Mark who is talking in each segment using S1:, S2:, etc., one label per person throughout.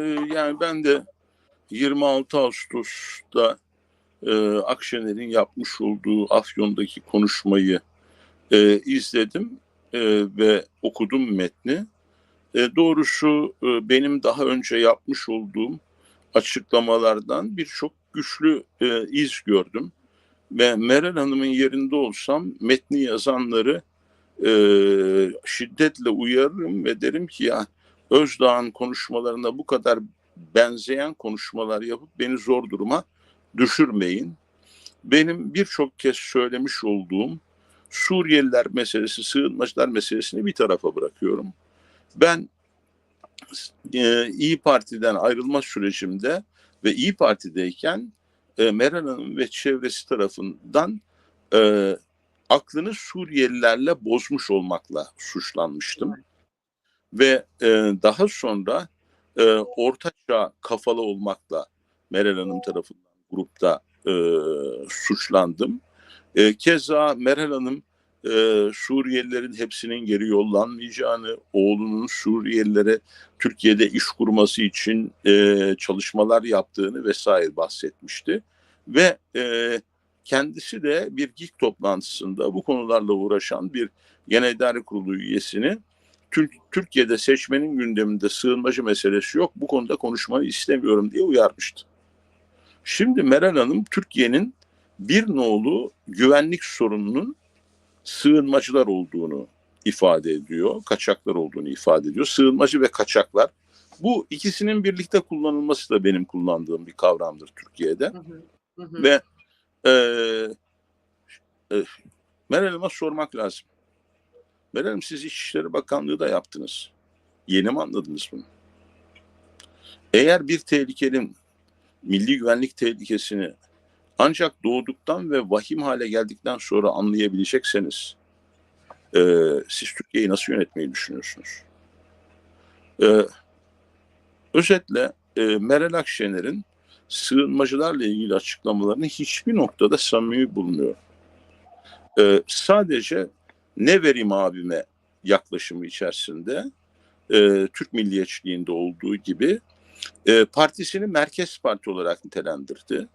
S1: Ee, Yani ben de 26 Ağustos'ta e, Akşener'in yapmış olduğu Afyon'daki konuşmayı e, izledim e, ve okudum metni. E, doğrusu e, benim daha önce yapmış olduğum açıklamalardan birçok güçlü e, iz gördüm. Ve Meral Hanım'ın yerinde olsam metni yazanları e, şiddetle uyarırım ve derim ki ya Özdağ'ın konuşmalarına bu kadar benzeyen konuşmalar yapıp beni zor duruma düşürmeyin. Benim birçok kez söylemiş olduğum Suriyeliler meselesi, sığınmacılar meselesini bir tarafa bırakıyorum. Ben e, İyi Parti'den ayrılma sürecimde ve İyi Parti'deyken e, Meral Hanım ve çevresi tarafından e, aklını Suriyelilerle bozmuş olmakla suçlanmıştım. Ve e, daha sonra e, ortaçağ kafalı olmakla Meral Hanım tarafından grupta e, suçlandım. E, keza Meral Hanım e, Suriyelilerin hepsinin geri yollanmayacağını, oğlunun Suriyelilere Türkiye'de iş kurması için e, çalışmalar yaptığını vesaire bahsetmişti. Ve e, kendisi de bir GİK toplantısında bu konularla uğraşan bir genel idare kurulu üyesini Türk, Türkiye'de seçmenin gündeminde sığınmacı meselesi yok bu konuda konuşmanı istemiyorum diye uyarmıştı. Şimdi Meral Hanım Türkiye'nin bir nolu güvenlik sorununun sığınmacılar olduğunu ifade ediyor, kaçaklar olduğunu ifade ediyor. Sığınmacı ve kaçaklar. Bu ikisinin birlikte kullanılması da benim kullandığım bir kavramdır Türkiye'de.
S2: Hı, hı hı.
S1: Ve e, e, Meral Hanım'a sormak lazım. Meral siz İçişleri Bakanlığı da yaptınız. Yeni mi anladınız bunu? Eğer bir tehlikenin milli güvenlik tehlikesini ancak doğduktan ve vahim hale geldikten sonra anlayabilecekseniz e, siz Türkiye'yi nasıl yönetmeyi düşünüyorsunuz? E, özetle e, Meral Akşener'in sığınmacılarla ilgili açıklamalarını hiçbir noktada samimi bulmuyor. E, sadece ne vereyim abime yaklaşımı içerisinde e, Türk milliyetçiliğinde olduğu gibi e, partisini merkez parti olarak nitelendirdi.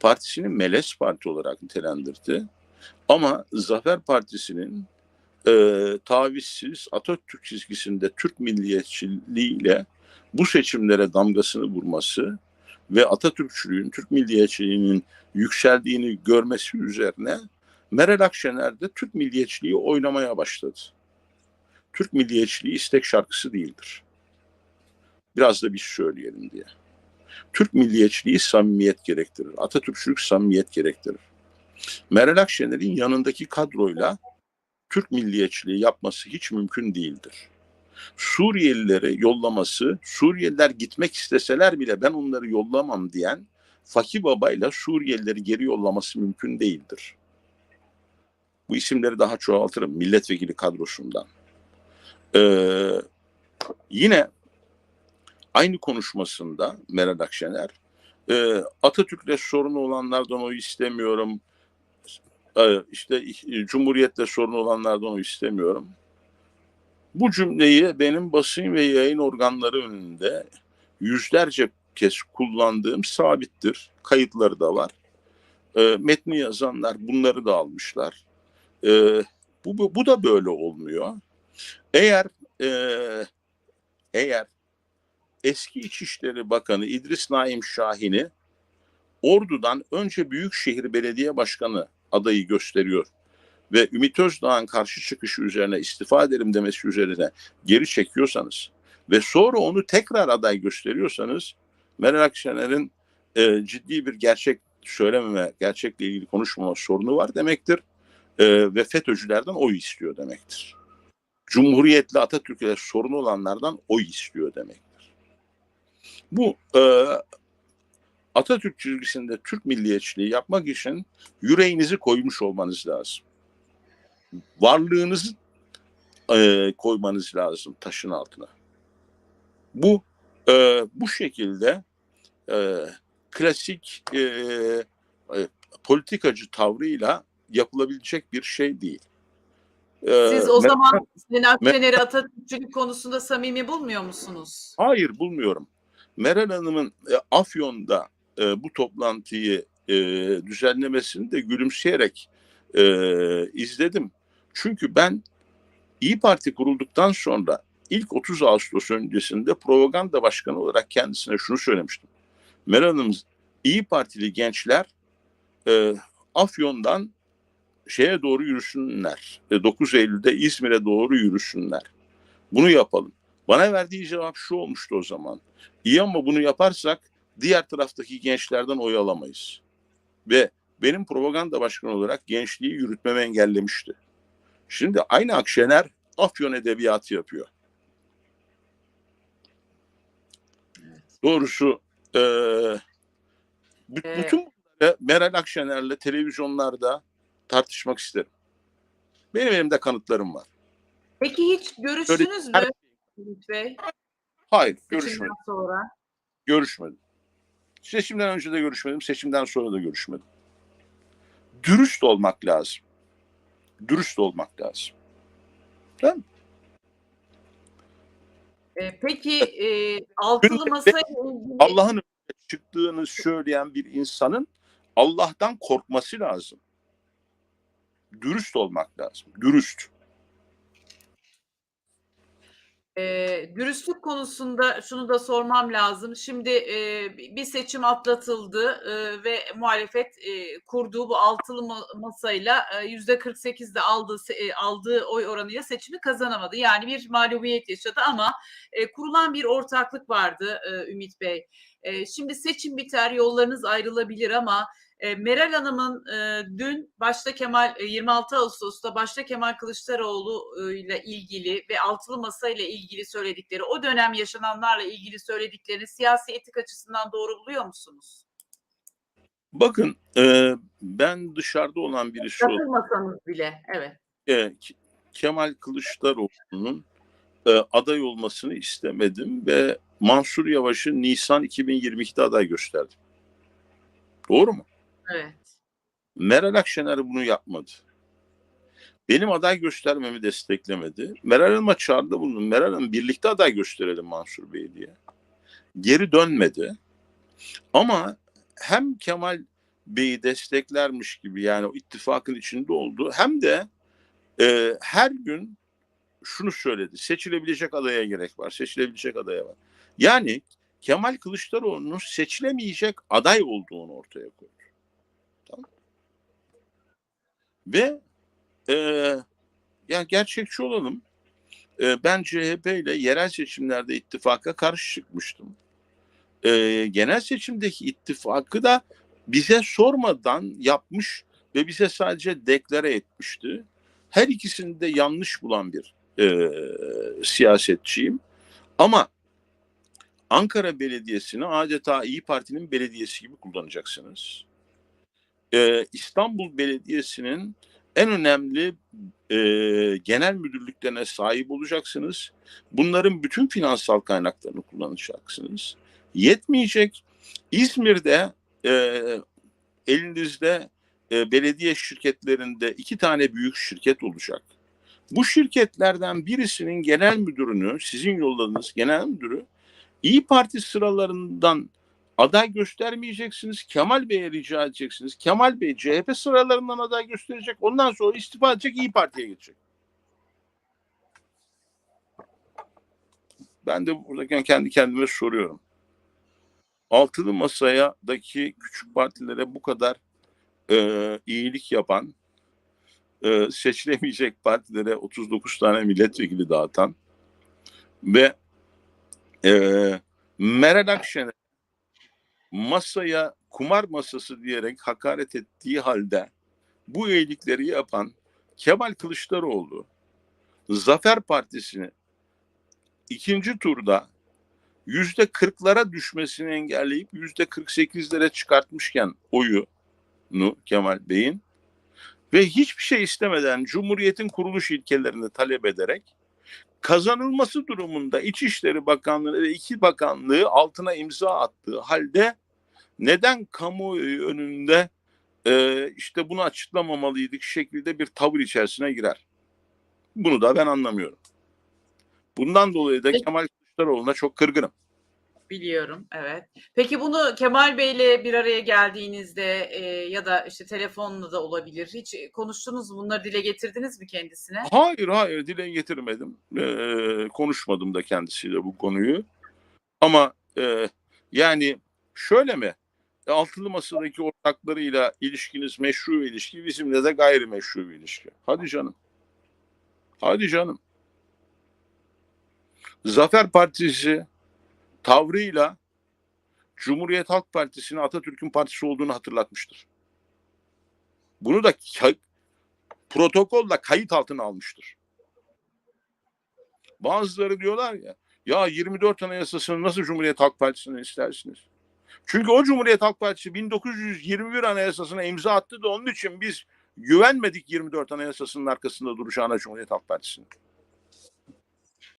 S1: Partisini melez parti olarak nitelendirdi. Ama Zafer Partisi'nin e, tavizsiz Atatürk çizgisinde Türk milliyetçiliğiyle bu seçimlere damgasını vurması ve Atatürkçülüğün, Türk milliyetçiliğinin yükseldiğini görmesi üzerine Meral Akşener de Türk milliyetçiliği oynamaya başladı. Türk milliyetçiliği istek şarkısı değildir. Biraz da biz söyleyelim diye. Türk milliyetçiliği samimiyet gerektirir. Atatürkçülük samimiyet gerektirir. Meral Akşener'in yanındaki kadroyla Türk milliyetçiliği yapması hiç mümkün değildir. Suriyelileri yollaması, Suriyeliler gitmek isteseler bile ben onları yollamam diyen Fakir Baba'yla Suriyelileri geri yollaması mümkün değildir. Bu isimleri daha çoğaltırım milletvekili kadrosundan. Ee, yine aynı konuşmasında Meral Akşener e, Atatürk'le sorunu olanlardan oy istemiyorum. E, işte Cumhuriyet'le sorunu olanlardan oy istemiyorum. Bu cümleyi benim basın ve yayın organları önünde yüzlerce kez kullandığım sabittir. Kayıtları da var. E, metni yazanlar bunları da almışlar. E, bu, bu, bu da böyle olmuyor. Eğer e, eğer eski İçişleri Bakanı İdris Naim Şahin'i Ordu'dan önce Büyükşehir Belediye Başkanı adayı gösteriyor ve Ümit Özdağ'ın karşı çıkışı üzerine istifa ederim demesi üzerine geri çekiyorsanız ve sonra onu tekrar aday gösteriyorsanız Meral Akşener'in e, ciddi bir gerçek söylememe, gerçekle ilgili konuşmama sorunu var demektir e, ve FETÖ'cülerden oy istiyor demektir. Cumhuriyetli Atatürk'e sorunu olanlardan oy istiyor demektir. Bu e, Atatürk çizgisinde Türk milliyetçiliği yapmak için yüreğinizi koymuş olmanız lazım. Varlığınızı e, koymanız lazım taşın altına. Bu e, bu şekilde e, klasik e, e, politikacı tavrıyla yapılabilecek bir şey değil. E,
S2: Siz o zaman Sayın Akşener'i Atatürkçülük konusunda samimi bulmuyor musunuz?
S1: Hayır bulmuyorum. Meral Hanım'ın e, Afyon'da e, bu toplantıyı e, düzenlemesini de gülümseyerek e, izledim. Çünkü ben İyi Parti kurulduktan sonra ilk 30 Ağustos öncesinde propaganda başkanı olarak kendisine şunu söylemiştim. Meral Hanım İyi Partili gençler e, Afyon'dan şeye doğru yürüsünler. E, 9 Eylül'de İzmir'e doğru yürüsünler. Bunu yapalım. Bana verdiği cevap şu olmuştu o zaman. İyi ama bunu yaparsak diğer taraftaki gençlerden oy alamayız. Ve benim propaganda başkanı olarak gençliği yürütmemi engellemişti. Şimdi aynı Akşener Afyon edebiyatı yapıyor. Doğrusu e, bütün bunları Meral Akşener'le televizyonlarda tartışmak isterim. Benim elimde kanıtlarım var.
S2: Peki hiç görüştünüz mü Ümit Bey?
S1: Hayır, görüşmedim.
S2: sonra.
S1: Görüşmedim. Seçimden önce de görüşmedim, seçimden sonra da görüşmedim. Dürüst olmak lazım. Dürüst olmak lazım.
S2: Ee, peki e, altılı
S1: Günde-
S2: masayla ilgili
S1: Allah'ın çıktığını söyleyen bir insanın Allah'tan korkması lazım. Dürüst olmak lazım. Dürüst.
S2: e, dürüstlük konusunda şunu da sormam lazım. Şimdi e, bir seçim atlatıldı e, ve muhalefet e, kurduğu bu altılı ma- masayla e, yüzde 48'de aldığı e, aldığı oy oranıyla seçimi kazanamadı. Yani bir mağlubiyet yaşadı ama e, kurulan bir ortaklık vardı e, Ümit Bey. E, şimdi seçim biter, yollarınız ayrılabilir ama e, Meral Hanım'ın e, dün başta Kemal e, 26 Ağustos'ta başta Kemal Kılıçdaroğlu e, ile ilgili ve altılı masa ile ilgili söyledikleri, o dönem yaşananlarla ilgili söylediklerini siyasi etik açısından doğru buluyor musunuz?
S1: Bakın e, ben dışarıda olan birisi
S2: Katılmasanız bile, evet.
S1: e, Ke- Kemal Kılıçdaroğlu'nun e, aday olmasını istemedim ve Mansur Yavaş'ı Nisan 2022'de aday gösterdim. Doğru mu?
S2: Evet.
S1: Meral Akşener bunu yapmadı. Benim aday göstermemi desteklemedi. Meral Hanım'a çağrıda bulundum. Meral Hanım birlikte aday gösterelim Mansur Bey diye. Geri dönmedi. Ama hem Kemal Bey'i desteklermiş gibi yani o ittifakın içinde oldu hem de e, her gün şunu söyledi. Seçilebilecek adaya gerek var. Seçilebilecek adaya var. Yani Kemal Kılıçdaroğlu'nun seçilemeyecek aday olduğunu ortaya koydu. Ve e, yani gerçekçi olalım. E, ben CHP ile yerel seçimlerde ittifaka karşı çıkmıştım. E, genel seçimdeki ittifakı da bize sormadan yapmış ve bize sadece deklare etmişti. Her ikisini de yanlış bulan bir e, siyasetçiyim. Ama Ankara Belediyesi'ni adeta İyi Parti'nin belediyesi gibi kullanacaksınız. Ee, İstanbul Belediyesi'nin en önemli e, genel müdürlüklerine sahip olacaksınız. Bunların bütün finansal kaynaklarını kullanacaksınız. Yetmeyecek. İzmir'de e, elinizde e, belediye şirketlerinde iki tane büyük şirket olacak. Bu şirketlerden birisinin genel müdürünü, sizin yolladığınız genel müdürü İyi Parti sıralarından aday göstermeyeceksiniz. Kemal Bey'e rica edeceksiniz. Kemal Bey CHP sıralarından aday gösterecek. Ondan sonra istifa edecek İyi Parti'ye geçecek. Ben de buradayken kendi kendime soruyorum. Altılı masadaki küçük partilere bu kadar e, iyilik yapan, e, seçilemeyecek partilere 39 tane milletvekili dağıtan ve e, Meral Akşener masaya kumar masası diyerek hakaret ettiği halde bu iyilikleri yapan Kemal Kılıçdaroğlu Zafer Partisi'ni ikinci turda yüzde kırklara düşmesini engelleyip yüzde kırk sekizlere çıkartmışken oyunu Kemal Bey'in ve hiçbir şey istemeden Cumhuriyet'in kuruluş ilkelerini talep ederek kazanılması durumunda İçişleri Bakanlığı ve iki bakanlığı altına imza attığı halde neden kamuoyu önünde e, işte bunu açıklamamalıydık şekilde bir tavır içerisine girer? Bunu da ben anlamıyorum. Bundan dolayı da. Kemal Kılıçdaroğlu'na çok kırgınım.
S2: Biliyorum, evet. Peki bunu Kemal Bey'le bir araya geldiğinizde e, ya da işte telefonla da olabilir. Hiç konuştunuz mu? Bunları dile getirdiniz mi kendisine?
S1: Hayır hayır dile getirmedim. Ee, konuşmadım da kendisiyle bu konuyu. Ama e, yani şöyle mi? E, Altılı masadaki ortaklarıyla ilişkiniz meşru bir ilişki, bizimle de gayrimeşru bir ilişki. Hadi canım. Hadi canım. Zafer Partisi tavrıyla Cumhuriyet Halk Partisi'nin Atatürk'ün partisi olduğunu hatırlatmıştır. Bunu da protokolla kayıt altına almıştır. Bazıları diyorlar ya, ya 24 Anayasası'nı nasıl Cumhuriyet Halk Partisi'ne istersiniz? Çünkü o Cumhuriyet Halk Partisi 1921 Anayasası'na imza attı da onun için biz güvenmedik 24 Anayasası'nın arkasında duracağına Cumhuriyet Halk Partisi'nin.